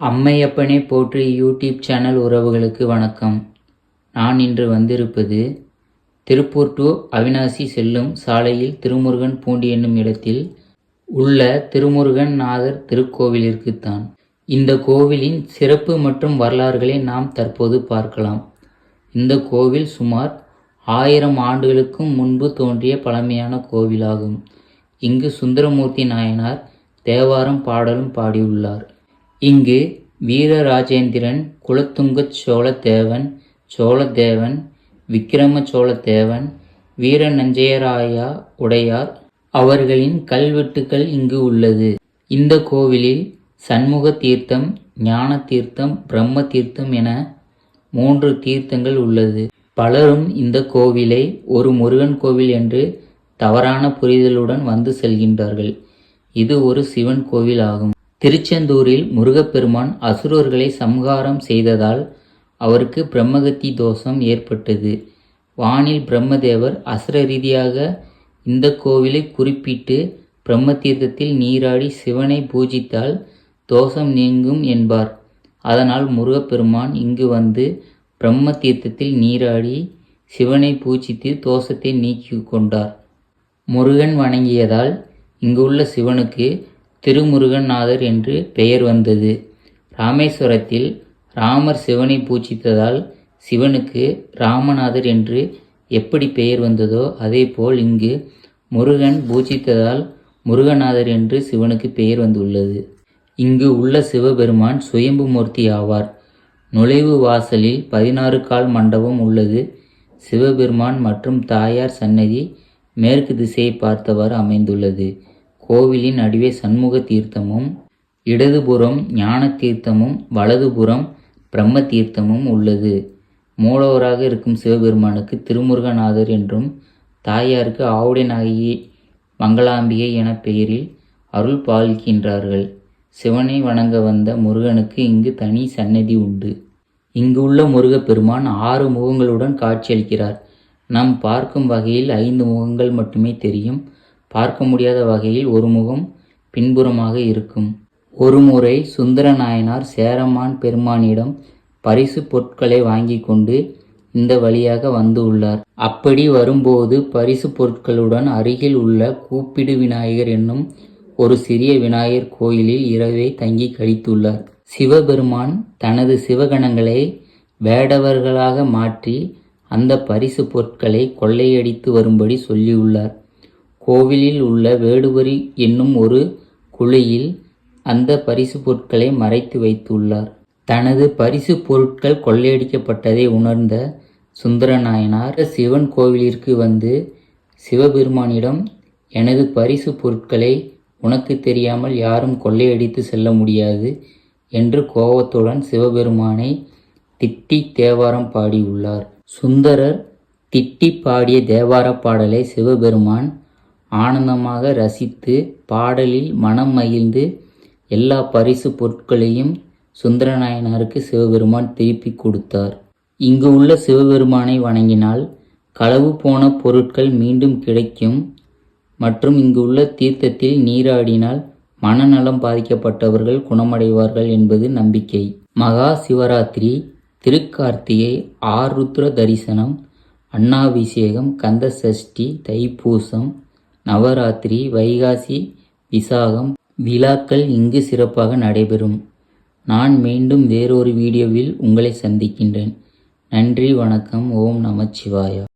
அம்மையப்பனே போற்றி YouTube channel உறவுகளுக்கு வணக்கம். நான் இன்று வந்திருப்பது திருப்பூர் டு அவினாசி செல்லும் சாலையில் திருமுருகன் பூண்டி என்னும் இடத்தில் உள்ள திருமுருகன் நாதர் திருக்கோவிலிற்குத்தான் இந்த கோவிலின் சிறப்பு மற்றும் வரலாறுகளை நாம் தற்போது பார்க்கலாம். இந்த கோவில் சுமார் ஆயிரம் ஆண்டுகளுக்கும் முன்பு தோன்றிய பழமையான கோவிலாகும். இங்கு சுந்தரமூர்த்தி நாயனார் தேவாரம் பாடலும் பாடியுள்ளார். இங்கு வீரராஜேந்திரன் குலத்துங்க சோழ தேவன் சோழதேவன் விக்கிரம சோழத்தேவன் வீரநஞ்சையராயா உடையார். அவர்களின் கல்வெட்டுக்கள் இங்கு உள்ளது. இந்த கோவிலில் சண்முக தீர்த்தம் ஞான தீர்த்தம் பிரம்ம தீர்த்தம் என மூன்று தீர்த்தங்கள் உள்ளது. பலரும் இந்த கோவிலை ஒரு முருகன் கோவில் என்று தவறான புரிதலுடன் வந்து செல்கின்றார்கள். இது ஒரு சிவன் கோவில் ஆகும் திருச்செந்தூரில் முருகப்பெருமான் அசுரர்களை சம்ஹாரம் செய்ததால் அவருக்கு பிரம்மகத்தி தோஷம் ஏற்பட்டது. வானில் பிரம்மதேவர் அசுர ரீதியாக இந்த கோவிலை குறிப்பிட்டு பிரம்ம தீர்த்தத்தில் நீராடி சிவனை பூஜித்தால் தோஷம் நீங்கும் என்பார். அதனால் முருகப்பெருமான் இங்கு வந்து பிரம்ம தீர்த்தத்தில் நீராடி சிவனை பூஜித்து தோஷத்தை நீக்கி கொண்டார். முருகன் வணங்கியதால் இங்குள்ள சிவனுக்கு திருமுருகன்நாதர் என்று பெயர் வந்தது. ராமேஸ்வரத்தில் ராமர் சிவனை பூஜித்ததால் சிவனுக்கு ராமநாதர் என்று எப்படி பெயர் வந்ததோ அதேபோல் இங்கு முருகன் பூஜித்ததால் முருகநாதர் என்று சிவனுக்கு பெயர் வந்துள்ளது. இங்கு உள்ள சிவபெருமான் சுயம்பு மூர்த்தி ஆவார். நுழைவு வாசலில் பதினாறு கால் மண்டபம் உள்ளது. சிவபெருமான் மற்றும் தாயார் சன்னதி மேற்கு திசையை பார்த்தவாறு அமைந்துள்ளது. கோவிலின் நடுவே சண்முக தீர்த்தமும் இடதுபுறம் ஞான தீர்த்தமும் வலதுபுறம் பிரம்ம தீர்த்தமும் உள்ளது. மூலவராக இருக்கும் சிவபெருமானுக்கு திருமுருகநாதர் என்றும் தாயாருக்கு ஆவுடைநாயகி மங்களாம்பிகை என பெயரில் அருள் பாலிக்கின்றார்கள். சிவனை வணங்க வந்த முருகனுக்கு இங்கு தனி சன்னதி உண்டு. இங்கு உள்ள முருகப்பெருமான் ஆறு முகங்களுடன் காட்சியளிக்கிறார். நாம் பார்க்கும் வகையில் ஐந்து முகங்கள் மட்டுமே தெரியும். பார்க்க முடியாத வகையில் ஒரு முகம் பின்புறமாக இருக்கும். ஒருமுறை சுந்தர நாயனார் சேரமான் பெருமானிடம் பரிசு பொருட்களை வாங்கி கொண்டு இந்த வழியாக வந்து உள்ளார். அப்படி வரும்போது பரிசு பொருட்களுடன் அருகில் உள்ள கூப்பிடு விநாயகர் என்னும் ஒரு சிறிய விநாயகர் கோயிலில் இரவை தங்கி கழித்துள்ளார். சிவபெருமான் தனது சிவகணங்களை வேடவர்களாக மாற்றி அந்த பரிசு பொருட்களை கொள்ளையடித்து வரும்படி சொல்லியுள்ளார். கோவிலில் உள்ள வேடுவரி என்னும் ஒரு குழியில் அந்த பரிசு பொருட்களை மறைத்து வைத்துள்ளார். தனது பரிசு பொருட்கள் கொள்ளையடிக்கப்பட்டதை உணர்ந்த சுந்தரநாயனார் சிவன் கோவிலிற்கு வந்து சிவபெருமானிடம் எனது பரிசு பொருட்களை உனக்கு தெரியாமல் யாரும் கொள்ளையடித்து செல்ல முடியாது என்று கோபத்துடன் சிவபெருமானை திட்டி தேவாரம் பாடியுள்ளார். சுந்தரர் திட்டி பாடிய தேவார பாடலை சிவபெருமான் ஆனந்தமாக ரசித்து பாடலில் மனம் மகிழ்ந்து எல்லா பரிசு பொருட்களையும் சுந்தரநாயனாருக்கு சிவபெருமான் திருப்பி கொடுத்தார். இங்கு உள்ள சிவபெருமானை வணங்கினால் களவு போன பொருட்கள் மீண்டும் கிடைக்கும். மற்றும் இங்கு உள்ள தீர்த்தத்தில் நீராடினால் மனநலம் பாதிக்கப்பட்டவர்கள் குணமடைவார்கள் என்பது நம்பிக்கை. மகா சிவராத்திரி திருக்கார்த்திகை ஆருத்ர தரிசனம் அன்னாபிஷேகம் கந்த சஷ்டி தைப்பூசம் நவராத்திரி வைகாசி விசாகம் விழாக்கள் இங்கு சிறப்பாக நடைபெறும். நான் மீண்டும் வேறொரு வீடியோவில் உங்களை சந்திக்கின்றேன். நன்றி வணக்கம் ஓம் நமச்சிவாயா.